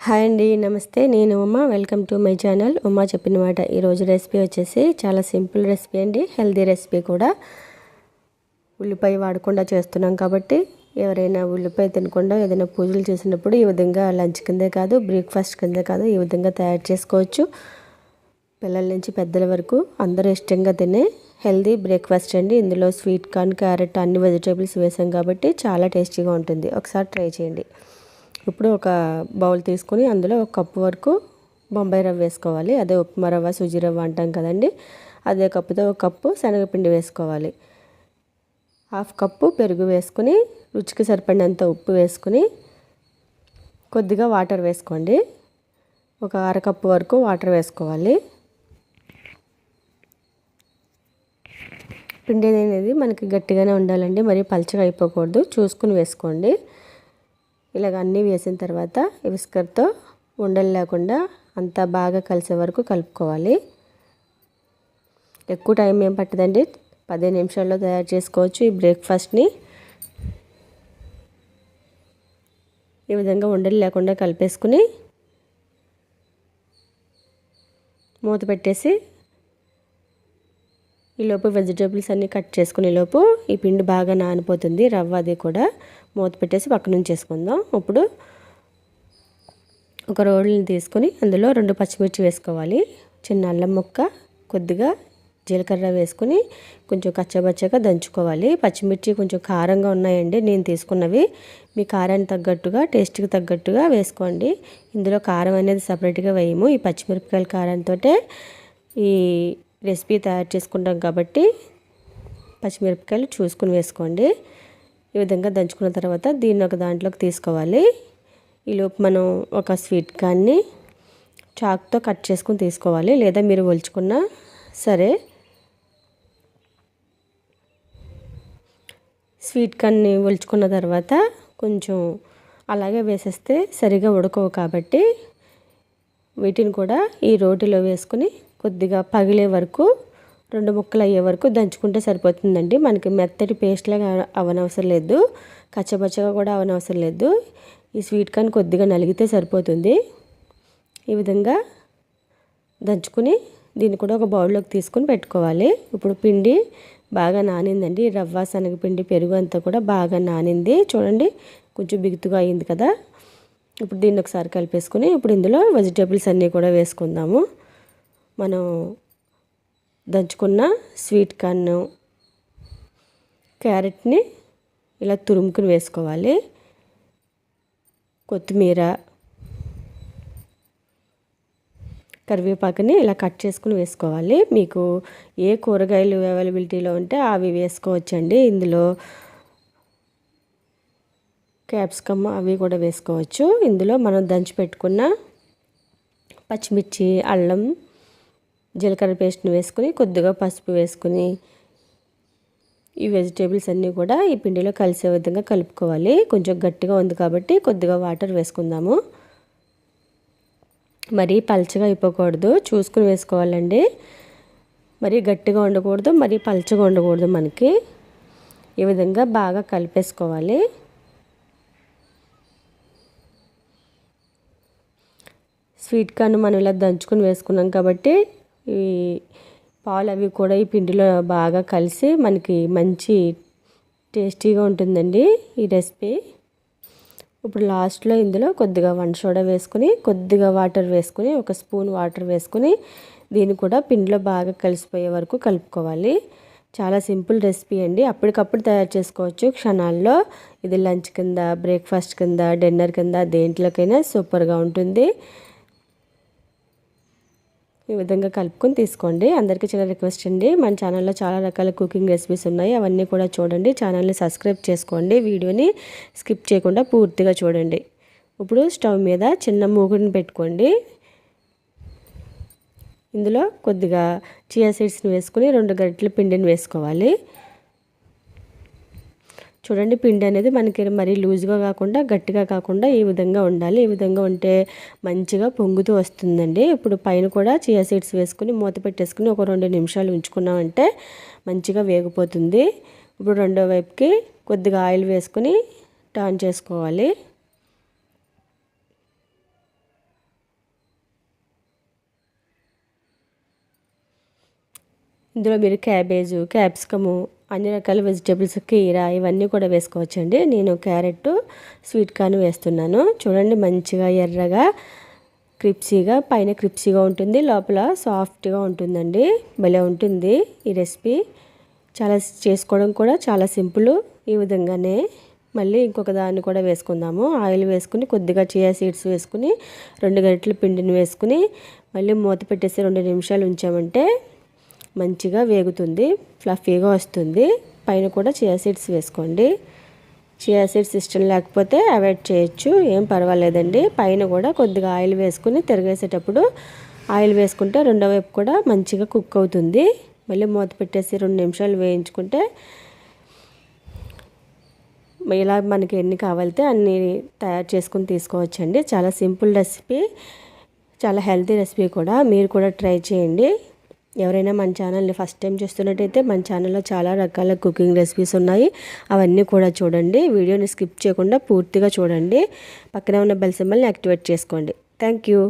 Hi అండి నమస్తే. నేను Uma. Welcome to my channel. Uma చెప్పిన మాట ఈరోజు రెసిపీ వచ్చేసి చాలా సింపుల్ రెసిపీ అండి. హెల్దీ రెసిపీ కూడా. ఉల్లిపాయ వాడకుండా చేస్తున్నాం కాబట్టి ఎవరైనా ఉల్లిపాయ తినకుండా ఏదైనా పూజలు చేసినప్పుడు ఈ విధంగా లంచ్ కిందే కాదు బ్రేక్ఫాస్ట్ కిందే కాదు ఈ విధంగా తయారు చేసుకోవచ్చు. పిల్లల నుంచి పెద్దల వరకు అందరూ ఇష్టంగా తినే హెల్దీ బ్రేక్ఫాస్ట్ అండి. ఇందులో స్వీట్ కార్న్ క్యారెట్ అన్ని వెజిటేబుల్స్ వేసాం కాబట్టి చాలా టేస్టీగా ఉంటుంది. ఒకసారి ట్రై చేయండి. ఇప్పుడు ఒక బౌల్ తీసుకొని అందులో ఒక కప్పు వరకు బొంబాయి రవ్వ వేసుకోవాలి. అదే ఉప్మా రవ్వ సుజీ రవ్వ అంటాం కదండి. అదే కప్పుతో ఒక కప్పు శనగపిండి వేసుకోవాలి. హాఫ్ కప్పు పెరుగు వేసుకుని రుచికి సరిపడినంత ఉప్పు వేసుకుని కొద్దిగా వాటర్ వేసుకోండి. ఒక అరకప్పు వరకు వాటర్ వేసుకోవాలి. పిండి అనేది మనకి గట్టిగానే ఉండాలండి. మరి పలచగా అయిపోకూడదు. చూసుకుని వేసుకోండి. ఇలాగ అన్నీ వేసిన తర్వాత విస్కర్తో ఉండలు లేకుండా అంతా బాగా కలిసే వరకు కలుపుకోవాలి. ఎక్కువ టైం ఏం పట్టదండి. పదిహేను నిమిషాల్లో తయారు చేసుకోవచ్చు ఈ బ్రేక్ఫాస్ట్ని. ఈ విధంగా ఉండలు లేకుండా కలిపేసుకుని మూత పెట్టేసి ఈలోపు వెజిటేబుల్స్ అన్నీ కట్ చేసుకునేలోపు ఈ పిండి బాగా నానిపోతుంది రవ్వ అది కూడా మూత పెట్టేసి పక్క నుంచి వేసుకుందాం ఇప్పుడు ఒక రోడ్ని తీసుకొని అందులో రెండు పచ్చిమిర్చి వేసుకోవాలి. చిన్న అల్లం ముక్క కొద్దిగా జీలకర్ర వేసుకొని కొంచెం కచ్చబచ్చగా దంచుకోవాలి. పచ్చిమిర్చి కొంచెం కారంగా ఉన్నాయండి నేను తీసుకున్నవి. మీ కారానికి తగ్గట్టుగా టేస్ట్కి తగ్గట్టుగా వేసుకోండి. ఇందులో కారం అనేది సపరేట్గా వేయము. ఈ పచ్చిమిరపకాయల కారంతో ఈ రెసిపీ తయారు చేసుకుంటాం కాబట్టి పచ్చిమిరపకాయలు చూసుకుని వేసుకోండి. ఈ విధంగా దంచుకున్న తర్వాత దీన్ని ఒక దాంట్లోకి తీసుకోవాలి. ఈలోపు మనం ఒక స్వీట్ కార్న్ని చాక్తో కట్ చేసుకుని తీసుకోవాలి. లేదా మీరు ఒలుచుకున్నా సరే స్వీట్ కార్న్ని ఒలుచుకున్న తర్వాత కొంచెం అలాగే వేసేస్తే సరిగా ఉడకవు కాబట్టి వీటిని కూడా ఈ రోటిలో వేసుకుని కొద్దిగా పగిలే వరకు రెండు ముక్కలు అయ్యే వరకు దంచుకుంటే సరిపోతుందండి. మనకి మెత్తటి పేస్ట్లాగా అవనవసరం లేదు. కచ్చపచ్చగా కూడా అవనవసరం లేదు. ఈ స్వీట్ కార్న్ కొద్దిగా నలిగితే సరిపోతుంది. ఈ విధంగా దంచుకుని దీన్ని కూడా ఒక బౌల్లోకి తీసుకొని పెట్టుకోవాలి. ఇప్పుడు పిండి బాగా నానిందండి. రవ్వ శనగపిండి పెరుగు అంతా కూడా బాగా నానింది. చూడండి కొంచెం బిగుతుగా అయింది కదా. ఇప్పుడు దీన్ని ఒకసారి కలిపేసుకుని ఇప్పుడు ఇందులో వెజిటేబుల్స్ అన్నీ కూడా వేసుకుందాము. మనం దంచుకున్న స్వీట్ కార్న్ క్యారెట్ని ఇలా తురుముకుని వేసుకోవాలి. కొత్తిమీర కరివేపాకుని ఇలా కట్ చేసుకుని వేసుకోవాలి. మీకు ఏ కూరగాయలు అవైలబిలిటీలో ఉంటే అవి వేసుకోవచ్చండి. ఇందులో క్యాప్సికమ్ అవి కూడా వేసుకోవచ్చు. ఇందులో మనం దంచి పెట్టుకున్న పచ్చిమిర్చి అల్లం జీలకర్ర పేస్ట్ని వేసుకుని కొద్దిగా పసుపు వేసుకుని ఈ వెజిటేబుల్స్ అన్నీ కూడా ఈ పిండిలో కలిసే విధంగా కలుపుకోవాలి. కొంచెం గట్టిగా ఉంది కాబట్టి కొద్దిగా వాటర్ వేసుకుందాము. మరీ పలచగా అయిపోకూడదు. చూసుకుని వేసుకోవాలండి. మరీ గట్టిగా ఉండకూడదు మరీ పల్చగా ఉండకూడదు మనకి. ఈ విధంగా బాగా కలిపేసుకోవాలి. స్వీట్ కార్న్ మనం ఇలా దంచుకొని వేసుకున్నాం కాబట్టి ఈ పాలు అవి కూడా ఈ పిండిలో బాగా కలిసి మనకి మంచి టేస్టీగా ఉంటుందండి ఈ రెసిపీ. ఇప్పుడు లాస్ట్లో ఇందులో కొద్దిగా వన్ సోడా వేసుకుని కొద్దిగా వాటర్ వేసుకుని ఒక స్పూన్ వాటర్ వేసుకుని దీన్ని కూడా పిండిలో బాగా కలిసిపోయే వరకు కలుపుకోవాలి. చాలా సింపుల్ రెసిపీ అండి. అప్పటికప్పుడు తయారు చేసుకోవచ్చు. క్షణాల్లో ఇది లంచ్ కింద బ్రేక్ఫాస్ట్ కింద డిన్నర్ కింద దేంట్లోకైనా సూపర్గా ఉంటుంది. ఈ విధంగా కలుపుకొని తీసుకోండి. అందరికీ చిన్న రిక్వెస్ట్ అండి. మన ఛానల్లో చాలా రకాల కుకింగ్ రెసిపీస్ ఉన్నాయి. అవన్నీ కూడా చూడండి. ఛానల్ని సబ్స్క్రైబ్ చేసుకోండి. వీడియోని స్కిప్ చేయకుండా పూర్తిగా చూడండి. ఇప్పుడు స్టవ్ మీద చిన్న మూగుడిని పెట్టుకోండి. ఇందులో కొద్దిగా చియా సీడ్స్ని వేసుకుని రెండు గరిటెల పిండిని వేసుకోవాలి. చూడండి పిండి అనేది మనకి మరీ లూజ్గా కాకుండా గట్టిగా కాకుండా ఈ విధంగా ఉండాలి. ఈ విధంగా ఉంటే మంచిగా పొంగుతూ వస్తుందండి. ఇప్పుడు పైన కూడా చియా సీడ్స్ వేసుకుని మూత పెట్టేసుకుని ఒక రెండు నిమిషాలు ఉంచుకున్నామంటే మంచిగా వేగిపోతుంది. ఇప్పుడు రెండో వైపుకి కొద్దిగా ఆయిల్ వేసుకుని టర్న్ చేసుకోవాలి. ఇందులో మీరు క్యాబేజు క్యాప్సికము అన్ని రకాల వెజిటేబుల్స్ కీర ఇవన్నీ కూడా వేసుకోవచ్చండి. నేను క్యారెట్ స్వీట్ కార్న్ వేస్తున్నాను. చూడండి మంచిగా ఎర్రగా క్రిప్సీగా పైన క్రిప్సీగా ఉంటుంది లోపల సాఫ్ట్గా ఉంటుందండి. భలే ఉంటుంది ఈ రెసిపీ. చాలా చేసుకోవడం కూడా చాలా సింపుల్ ఈ విధంగానే. మళ్ళీ ఇంకొక దాన్ని కూడా వేసుకుందాము. ఆయిల్ వేసుకుని కొద్దిగా చియా సీడ్స్ వేసుకుని రెండు గంటల పిండిని వేసుకుని మళ్ళీ మూత పెట్టేసి రెండు నిమిషాలు ఉంచామంటే మంచిగా వేగుతుంది ఫ్లఫీగా వస్తుంది. పైన కూడా చియా సీడ్స్ వేసుకోండి. చియా సీడ్స్ ఇష్టం లేకపోతే అవాయిడ్ చేయొచ్చు ఏం పర్వాలేదండి. పైన కూడా కొద్దిగా ఆయిల్ వేసుకుని తిరగేసేటప్పుడు ఆయిల్ వేసుకుంటే రెండో వైపు కూడా మంచిగా కుక్ అవుతుంది. మళ్ళీ మూత పెట్టేసి రెండు నిమిషాలు వేయించుకుంటే ఇలా మనకి ఎన్ని కావాలితే అన్ని తయారు చేసుకుని తీసుకోవచ్చండి. చాలా సింపుల్ రెసిపీ చాలా హెల్తీ రెసిపీ కూడా. మీరు కూడా ట్రై చేయండి. ఎవరైనా మన ఛానల్ని ఫస్ట్ టైం చూస్తున్నట్టయితే మన ఛానల్లో చాలా రకాల కుకింగ్ రెసిపీస్ ఉన్నాయి. అవన్నీ కూడా చూడండి. వీడియోని స్కిప్ చేయకుండా పూర్తిగా చూడండి. పక్కన ఉన్న బెల్ సింబల్ని యాక్టివేట్ చేసుకోండి. Thank you